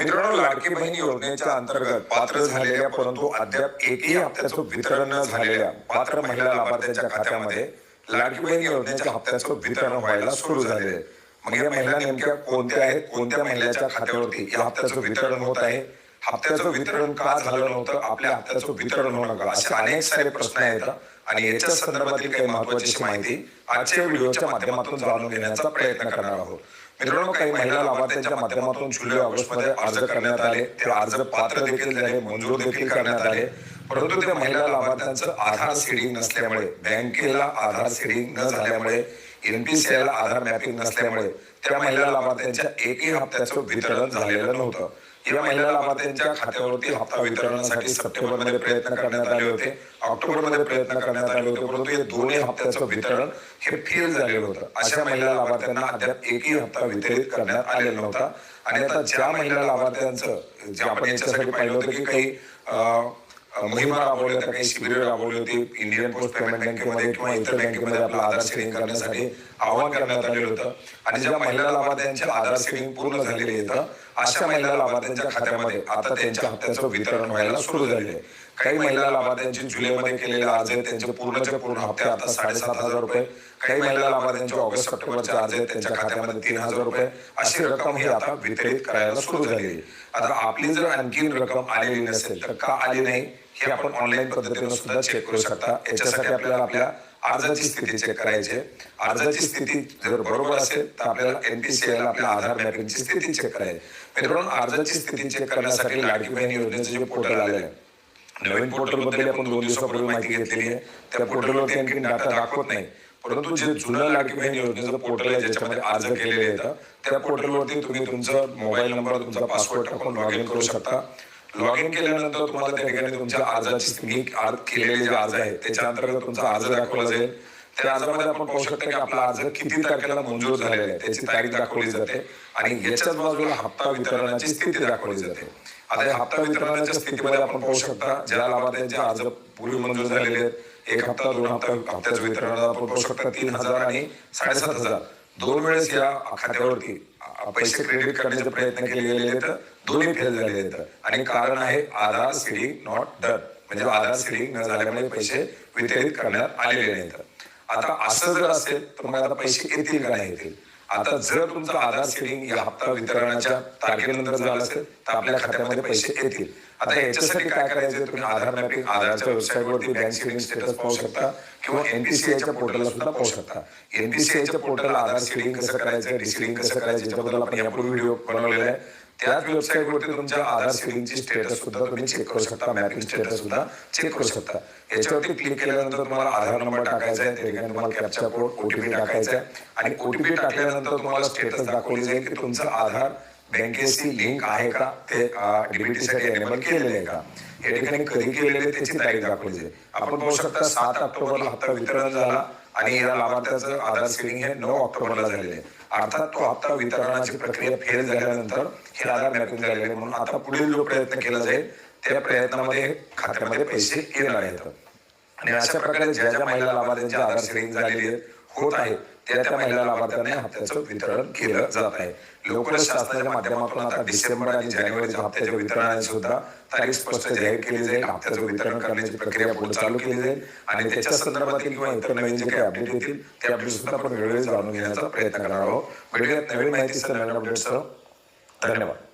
मित्रांनो लाडकी बहीण योजनेच्या अंतर्गत पात्र झालेल्या परंतु अद्याप एकही हप्त्याचं वितरण न झालेल्या पात्र महिला लाभार्थ्यांच्या खात्यामध्ये लाडकी बहीण योजनेच्या हप्त्याचं वितरण व्हायला सुरू झाले मग या महिला नेमक्या कोणत्या आहेत? कोणत्या महिलाच्या खात्यावरती या हप्त्याचं वितरण होत आहे? हप्त्याचं वितरण का झालं नव्हतं? आपल्या हप्त्याचं वितरण होणं का? असे अनेक सारे प्रश्न आहेत. आणि याच्या संदर्भातील काही महत्वाची माहिती आजच्या व्हिडिओच्या माध्यमातून जाणून घेण्याचा प्रयत्न करणार आहोत. मित्रांनो काही महिला लाभार्थ्यांच्या माध्यमातून जुलै ऑगस्टमध्ये अर्ज करण्यात आले. ते अर्ज पात्र देखील झाले मंजूर देखील करण्यात आले. परंतु त्या महिला लाभार्थ्यांचं आधार सीडिंग नसल्यामुळे बँकेला आधार सीडिंग न झाल्यामुळे एनपीसीआयला आधार मॅपिंग नसल्यामुळे त्या महिला लाभार्थ्यांच्या एकही हप्त्याचं वितरण झालेलं नव्हतं. या महिला लाभार्थ्यांच्या खात्यावरती हप्ता वितरणासाठी सप्टेंबरमध्ये प्रयत्न करण्यात आले होते. ऑक्टोबरमध्ये प्रयत्न करण्यात आले होते परंतु या दोन्ही हप्त्याचं वितरण हे फेल झालेलं होतं. अशा महिला लाभार्थ्यांना अद्याप एकही हप्ता वितरित करण्यात आलेला नव्हता. आणि आता ज्या महिला लाभार्थ्यांचं जे आपण याच्यासाठी पाहिलं होतं की काही मोहिमा राबवल्या होत्या काही शिबिरं राबवली होती इंडियन पोस्ट पेमेंट बँकेमध्ये किंवा इतर बँकेमध्ये आपलं आधार सेविंग करण्यासाठी आवाहन करण्यात आलेलं होतं. आणि ज्या महिला लाभार्थ्यांचे आधार सेविंग पूर्ण झालेली आहे अशा महिला लाभार्थ्यांच्या खात्यामध्ये आता त्यांच्या हप्त्याचं वितरण व्हायला सुरू झाले आहे. काही महिला लाभार्थ्यांचे जुलैमध्ये केलेले अर्ज आहेत त्यांचे पूर्णचे पूर्ण हप्ते आता साडेसात हजार रुपये. काही महिला लाभार्थ्यांचे ऑगस्ट सप्टेंबरचे अर्ज आहेत त्यांच्या खात्यामध्ये तीन हजार रुपये. अशी रक्कम ही आता वितरित करायला सुरू झाली आहे. आता आपली जर आणखीन रक्कम आलेली नसेल तर का आली नाही? हे आपण ऑनलाईन पद्धतीने सुद्धा चेक करू शकता. याच्यासाठी आपल्याला आपल्या अर्जाची स्थिती चेक करायची आहे. अर्जाची स्थिती जर बरोबर असेल तर आपल्याला एनपीसीआयला आपल्या आधार मॅपिंगची स्थिती चेक करायची. मित्रांनो अर्जाची स्थिती चेक करण्यासाठी लाडकी बहीण योजनेचे जे पोर्टल आलेलं आहे. नवीन पोर्टलबद्दल आपण दोन दिवसापूर्वी माहिती घेतलेली आहे. त्या पोर्टलवरती आणखी डाटा दाखवत नाही. परंतु जे जुनं लाडकी बहीण योजनेचं पोर्टल आहे ज्याच्यामध्ये अर्ज केलेले आहेत त्या पोर्टलवरती तुम्ही तुमचा मोबाईल नंबर तुमचा पासवर्ड टाकून लॉग इन करू शकता लॉग इन केल्यानंतर तुम्हाला त्या ठिकाणी तुमच्या अर्जाची अर्ज केलेले जे अर्ज आहे त्याच्या अंतर्गत तुमचा अर्ज दाखवला जाईल. त्या अर्जामध्ये आपण पाहू शकतो की आपला अर्ज किती तारखेला मंजूर झालेला आहे त्याची तारीख दाखवली जाते आणि याच्याच बाजूला हप्ता वितरणाची स्थिती दाखवली जाते. आता या हप्ता वितरणाच्या स्थितीमध्ये आपण पाहू शकता ज्या लाभार्थ्यांचे अर्ज पूर्वी मंजूर झालेले आहेत. एक हप्ता दोन हप्ता हप्त्याच्या वितरणाला आपण पाहू शकता तीन हजार आणि साडेसात हजार. दोन वेळेस या खात्यावरती पैसे क्रेडिट करण्याचे प्रयत्न केले गेले दोन्ही फेल झाले आहेत. आणि कारण आहे आधार सीडिंग नॉट डन म्हणजे आधार सीडिंग न झाल्यामुळे पैसे वितरित करण्यात आलेले नाहीत. आता असं जर असेल तर मग आता पैसे येतील का नाही? येतील? आता जर तुमचं आधार सेविंग या हप्ता वितरणाच्या तारखेनंतर झालं असेल तर आपल्या खात्यामध्ये पैसे येतील. आता याच्यासाठी काय करायचं? तुम्ही आधार मॅपिंग आधारच्या वेबसाईटवरती बँक सेविंग स्टेटस पाहू शकता किंवा एनपीसीआयच्या पोर्टलला सुद्धा पाहू शकता. एनपीसीआयच्या पोर्टलला आधार सेविंग कसं करायचं? डिसिलिंग कसं करायचं? याच्याबद्दल आपण यापूर्वी व्हिडिओ बनवलेला आहे. त्याच वेबसाईटवरती तुमच्या आधार सेविंगची स्टेटस सुद्धा तुम्ही चेक करू शकता मॅपिंग स्टेटस सुद्धा चेक करू शकता. याच्यावरती क्लिक केल्यानंतर तुम्हाला आधार नंबर टाकायचा आहे त्या तुम्हाला कॅप्चा कोड ओटीपी टाकायचा आहे. आणि ओटीपी टाकल्यानंतर तुम्हाला स्टेटस दाखवली जाईल की तुमचं आधार बँकेशी लिंक आहे का? ते डीबीटी साठी एनेबल केलेले आहे का? या ठिकाणी कधी केलेले त्याची तारीख दाखवली जाईल. आपण पाहू शकता सात ऑक्टोबरला हप्ता वितरण झाला. आणि या लाभार्थ्याचं आधार स्क्रीनिंग हे नऊ ऑक्टोबरला झालेले आहे अर्थात तो हप्ता वितरणाची प्रक्रिया फेल झाल्यानंतर हे आधार मॅपिंग झालेले आहे. म्हणून आता पुढील जो प्रयत्न केला जाईल त्या प्रयत्नामध्ये खात्यामध्ये पैसे येणार आहेत आणि अशा प्रकारे ज्या ज्या महिला लाभार्थ्यांचे आधार स्क्रीनिंग झालेली आहे, होत आहे त्या त्या महिला लाभार्थ्यांना हप्त्याचं वितरण केलं जात आहे. लवकरच शासनाच्या माध्यमातून आता डिसेंबर आणि जानेवारीच्या हप्त्याच्या वितरणाची सुद्धा तारीख स्पष्ट जाहीर केली जाईल. हप्त्याचं वितरण करण्याची प्रक्रिया पुढे चालू केली जाईल. आणि त्याच्या संदर्भातील किंवा इतर नवीन जे काही अपडेट येतील ते अपडेट सुद्धा आपण वेळोवेळी जाणून घेण्याचा प्रयत्न करणार आहोत. भेटूयात नवीन माहितीसह नवीन अपडेट्ससह धन्यवाद.